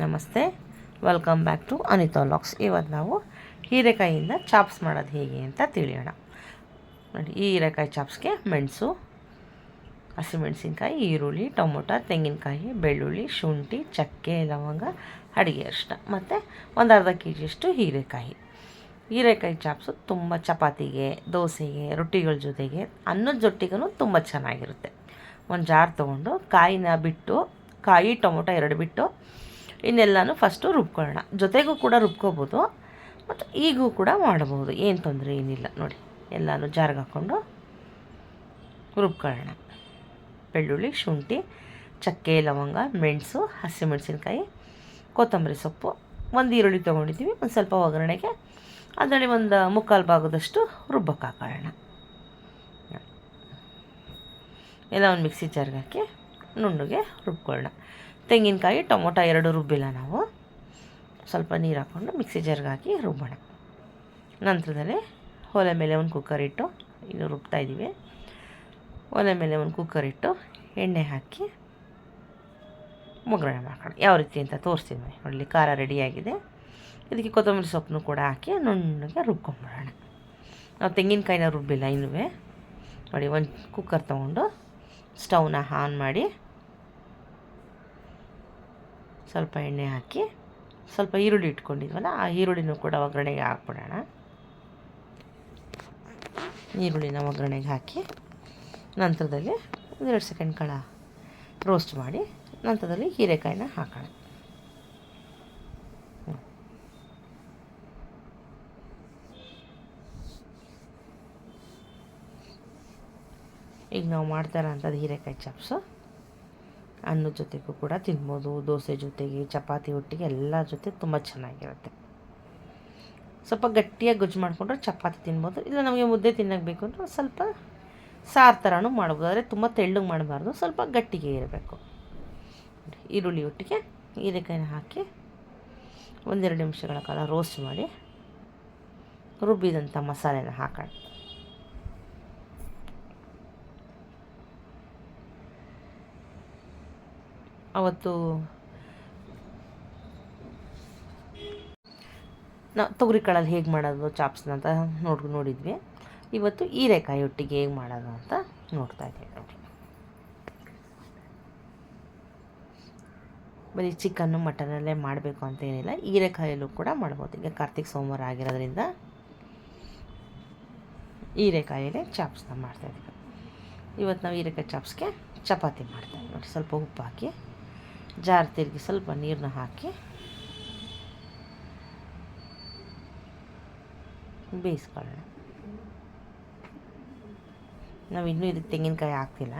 ನಮಸ್ತೆ. Welcome back to Anitha locks ಇವತ್ತು ನಾವು ಹೀರೆಕಾಯಿಯಿಂದ ಚಾಪ್ಸ್ ಮಾಡೋದು ಹೇಗೆ ಅಂತ ತಿಳಿಯೋಣ. ನೋಡಿ, ಈ ಹೀರೆಕಾಯಿ ಚಾಪ್ಸ್ಗೆ ಮೆಣಸು, ಹಸಿಮೆಣಸಿನ್ಕಾಯಿ, ಈರುಳ್ಳಿ, ಟೊಮೊಟೊ, ತೆಂಗಿನಕಾಯಿ, ಬೆಳ್ಳುಳ್ಳಿ, ಶುಂಠಿ, ಚಕ್ಕೆ, ಲವಂಗ, ಅಡುಗೆ ಅರಿಶಿನ ಮತ್ತು ಒಂದು ಅರ್ಧ ಕೆ ಜಿಯಷ್ಟು ಹೀರೆಕಾಯಿ. ಹೀರೆಕಾಯಿ ಚಾಪ್ಸು ತುಂಬ ಚಪಾತಿಗೆ, ದೋಸೆಗೆ, ರೊಟ್ಟಿಗಳ ಜೊತೆಗೆ, ಅನ್ನದ ಜೊಟ್ಟಿಗೂ ತುಂಬ ಚೆನ್ನಾಗಿರುತ್ತೆ. ಒಂದು ಜಾರ್ ತೊಗೊಂಡು ಕಾಯಿನ ಬಿಟ್ಟು, ಕಾಯಿ, ಟೊಮೊಟೊ ಎರಡು ಬಿಟ್ಟು ಇನ್ನೆಲ್ಲನೂ ಫಸ್ಟು ರುಬ್ಕೊಳ್ಳೋಣ. ಜೊತೆಗೂ ಕೂಡ ರುಬ್ಕೋಬೋದು. ಮತ್ತು ಈಗೂ ಕೂಡ ಮಾಡಬಹುದು. ಏನು ತೊಂದರೆ ಏನಿಲ್ಲ. ನೋಡಿ, ಎಲ್ಲನೂ ಜಾರ್ಗೆ ಹಾಕ್ಕೊಂಡು ರುಬ್ಕೊಳ್ಳೋಣ. ಬೆಳ್ಳುಳ್ಳಿ, ಶುಂಠಿ, ಚಕ್ಕೆ, ಲವಂಗ, ಮೆಣಸು, ಹಸಿಮೆಣಸಿನ್ಕಾಯಿ, ಕೊತ್ತಂಬರಿ ಸೊಪ್ಪು. ಒಂದು ಈರುಳ್ಳಿ ತೊಗೊಂಡಿದ್ದೀವಿ. ಒಂದು ಸ್ವಲ್ಪ ಒಗ್ಗರಣೆಗೆ. ಅದರಲ್ಲಿ ಒಂದು ಮುಕ್ಕಾಲು ಭಾಗದಷ್ಟು ರುಬ್ಬಕ್ಕೆ ಹಾಕೊಳ್ಳೋಣ. ಎಲ್ಲ ಒಂದು ಮಿಕ್ಸಿ ಜಾರ್ಗೆ ಹಾಕಿ ನುಣ್ಣಗೆ ರುಬ್ಕೊಳ್ಳೋಣ. ತೆಂಗಿನಕಾಯಿ, ಟೊಮೊಟೊ ಎರಡು ರುಬ್ಬಿಲ್ಲ ನಾವು. ಸ್ವಲ್ಪ ನೀರು ಹಾಕ್ಕೊಂಡು ಮಿಕ್ಸಿ ಜರ್ಗೆ ಹಾಕಿ ರುಬ್ಬೋಣ. ನಂತರದಲ್ಲಿ ಒಲೆ ಮೇಲೆ ಒಂದು ಕುಕ್ಕರ್ ಇಟ್ಟು ಇದು ರುಬ್ತಾ ಇದ್ದೀವಿ ಒಲೆ ಮೇಲೆ ಒಂದು ಕುಕ್ಕರ್ ಇಟ್ಟು ಎಣ್ಣೆ ಹಾಕಿ ಒಗ್ಗರಣೆ ಮಾಡ್ಕೊಂಡು ಯಾವ ರೀತಿ ಅಂತ ತೋರಿಸ್ತೀನಿ ನೋಡಿ. ಖಾರ ರೆಡಿಯಾಗಿದೆ ಇದಕ್ಕೆ ಕೊತ್ತಂಬರಿ ಸೊಪ್ಪನ್ನು ಕೂಡ ಹಾಕಿ ನುಣ್ಣಗೆ ರುಬ್ಕೊಂಬಿಡೋಣ. ನಾವು ತೆಂಗಿನಕಾಯಿನ ರುಬ್ಬಿಲ್ಲ ಇನ್ನೂ ನೋಡಿ, ಒಂದು ಕುಕ್ಕರ್ ತೊಗೊಂಡು ಸ್ಟವ್ನ ಆನ್ ಮಾಡಿ ಸ್ವಲ್ಪ ಎಣ್ಣೆ ಹಾಕಿ ಸ್ವಲ್ಪ ಈರುಳ್ಳಿ ಇಟ್ಕೊಂಡಿದ್ವಲ್ಲ, ಆ ಈರುಳ್ಳಿನೂ ಕೂಡ ಒಗ್ಗರಣೆಗೆ ಹಾಕ್ಬಿಡೋಣ. ಈರುಳ್ಳಿನ ಒಗ್ಗರಣೆಗೆ ಹಾಕಿ ನಂತರದಲ್ಲಿ ಒಂದೆರಡು ಸೆಕೆಂಡ್ ಕಾಲ ರೋಸ್ಟ್ ಮಾಡಿ ನಂತರದಲ್ಲಿ ಹೀರೆಕಾಯಿನ ಹಾಕೋಣ. ಈಗ ನಾವು ಮಾಡ್ತಾ ಇರೋಂಥದ್ದು ಹೀರೆಕಾಯಿ ಚಾಪ್ಸು ಅನ್ನದ ಜೊತೆಗೂ ಕೂಡ ತಿನ್ಬೋದು, ದೋಸೆ ಜೊತೆಗೆ, ಚಪಾತಿ ಒಟ್ಟಿಗೆ ಎಲ್ಲ ಜೊತೆ ತುಂಬ ಚೆನ್ನಾಗಿರುತ್ತೆ. ಸ್ವಲ್ಪ ಗಟ್ಟಿಯಾಗಿ ಗೊಜ್ಜು ಮಾಡಿಕೊಂಡ್ರೆ ಚಪಾತಿ ತಿನ್ಬೋದು, ಇಲ್ಲ ನಮಗೆ ಮುದ್ದೆ ತಿನ್ನೋಕೆ ಬೇಕು ಅಂದರೆ ಸ್ವಲ್ಪ ಸಾರು ಥರನೂ ಮಾಡ್ಬೋದು, ಆದರೆ ತುಂಬ ತೆಳ್ಳಗೆ ಮಾಡಬಾರ್ದು, ಸ್ವಲ್ಪ ಗಟ್ಟಿಗೆ ಇರಬೇಕು. ಈರುಳ್ಳಿ ಒಟ್ಟಿಗೆ, ಹೀರೆಕಾಯಿನ ಹಾಕಿ ಒಂದೆರಡು ನಿಮಿಷಗಳ ಕಾಲ ರೋಸ್ಟ್ ಮಾಡಿ ರುಬ್ಬಿದಂಥ ಮಸಾಲೆನ ಹಾಕೋಣ. ಅವತ್ತು ನಾವು ತೊಗರಿ ಕಾಳಲ್ಲಿ ಹೇಗೆ ಮಾಡೋದು, ಚಾಪ್ಸ್ನ ಅಂತ ನೋಡಿ, ನೋಡಿದ್ವಿ. ಇವತ್ತು ಹೀರೆಕಾಯಿ ಒಟ್ಟಿಗೆ ಹೇಗೆ ಮಾಡೋದು ಅಂತ ನೋಡ್ತಾ ಇದ್ದೀವಿ ನೋಡಿ. ಬರೀ ಚಿಕನ್ನು, ಮಟನಲ್ಲೇ ಮಾಡಬೇಕು ಅಂತ ಏನಿಲ್ಲ. ಹೀರೆಕಾಯಲ್ಲೂ ಕೂಡ ಮಾಡ್ಬೋದು. ಈಗ ಕಾರ್ತಿಕ್ ಸೋಮವಾರ ಆಗಿರೋದ್ರಿಂದ ಹೀರೆಕಾಯಲ್ಲೇ ಚಾಪ್ಸ್ನ ಮಾಡ್ತಾಯಿದ್ದೀವಿ ಇವತ್ತು ನಾವು ಹೀರೆಕಾಯಿ ಚಾಪ್ಸ್ಗೆ ಚಪಾತಿ ಮಾಡ್ತಾಯಿದ್ದೀವಿ ನೋಡಿ, ಸ್ವಲ್ಪ ಉಪ್ಪು ಹಾಕಿ. ಜಾರ್ ತಿರುಗಿ ಸ್ವಲ್ಪ ನೀರನ್ನ ಹಾಕಿ ಬೇಯಿಸ್ಕೊಳ್ಳೋಣ. ನಾವು ಇನ್ನೂ ಇದಕ್ಕೆ ತೆಂಗಿನಕಾಯಿ ಹಾಕ್ತಿಲ್ಲ.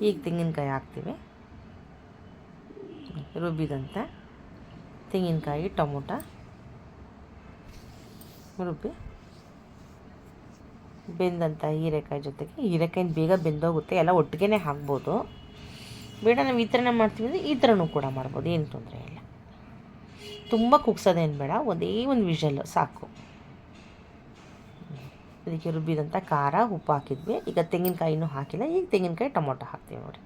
ಈಗ ತೆಂಗಿನಕಾಯಿ ಹಾಕ್ತೀವಿ. ರುಬ್ಬಿದಂತೆ ತೆಂಗಿನಕಾಯಿ, ಟೊಮೊಟೊ, ರುಬ್ಬಿ. ಬೆಂದಂಥ ಹೀರೆಕಾಯಿ ಜೊತೆಗೆ, ಹೀರೆಕಾಯಿನ ಬೇಗ ಬೆಂದೋಗುತ್ತೆ, ಎಲ್ಲ ಒಟ್ಟಿಗೆ ಹಾಕ್ಬೋದು. ಬೇಡ ನಾವು ಈ ಥರನೇ ಮಾಡ್ತೀವಿ ಅಂದರೆ ಈ ಥರನೂ ಕೂಡ ಮಾಡ್ಬೋದು, ಏನು ತೊಂದರೆ ಇಲ್ಲ. ತುಂಬ ಕುಗ್ಸೋದೇನು ಬೇಡ, ಒಂದೇ ಒಂದು ವಿಷಲ್ ಸಾಕು. ಇದಕ್ಕೆ ರುಬ್ಬಿದಂಥ ಖಾರ, ಉಪ್ಪು ಹಾಕಿದ್ವಿ. ಈಗ ತೆಂಗಿನಕಾಯಿನೂ ಹಾಕಿಲ್ಲ, ಈಗ ತೆಂಗಿನಕಾಯಿ ಟೊಮೊಟೊ ಹಾಕ್ತೀವಿ ನೋಡಿ.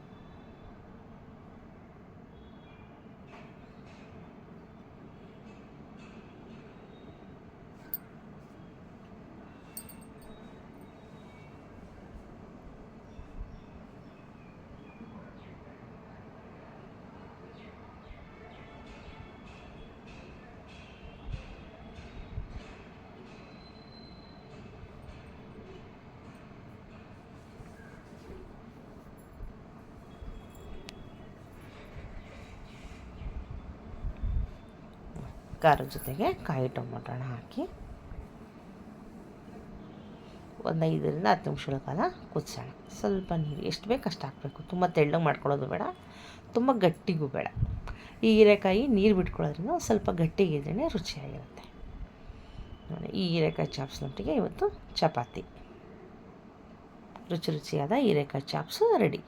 ಖಾರದ ಜೊತೆಗೆ ಕಾಯಿ ಟೊಮೊಟೊನ ಹಾಕಿ ಒಂದು ಐದರಿಂದ ಹತ್ತು ನಿಮಿಷಗಳ ಕಾಲ ಕುದಿಸೋಣ. ಸ್ವಲ್ಪ ನೀರು, ಎಷ್ಟು ಬೇಕು ಅಷ್ಟು ಹಾಕಬೇಕು. ತುಂಬ ತೆಳ್ಳಗೆ ಮಾಡ್ಕೊಳ್ಳೋದು ಬೇಡ, ತುಂಬ ಗಟ್ಟಿಗೂ ಬೇಡ. ಈ ಹೀರೆಕಾಯಿ ನೀರು ಬಿಟ್ಕೊಳ್ಳೋದ್ರಿಂದ ಸ್ವಲ್ಪ ಗಟ್ಟಿಗಿದ್ರೇ ರುಚಿಯಾಗಿರುತ್ತೆ. ನೋಡಿ, ಈ ಹೀರೆಕಾಯಿ ಚಾಪ್ಸ್ನೊಟ್ಟಿಗೆ ಇವತ್ತು ಚಪಾತಿ. ರುಚಿ ರುಚಿಯಾದ ಹೀರೆಕಾಯಿ ಚಾಪ್ಸು ರೆಡಿ.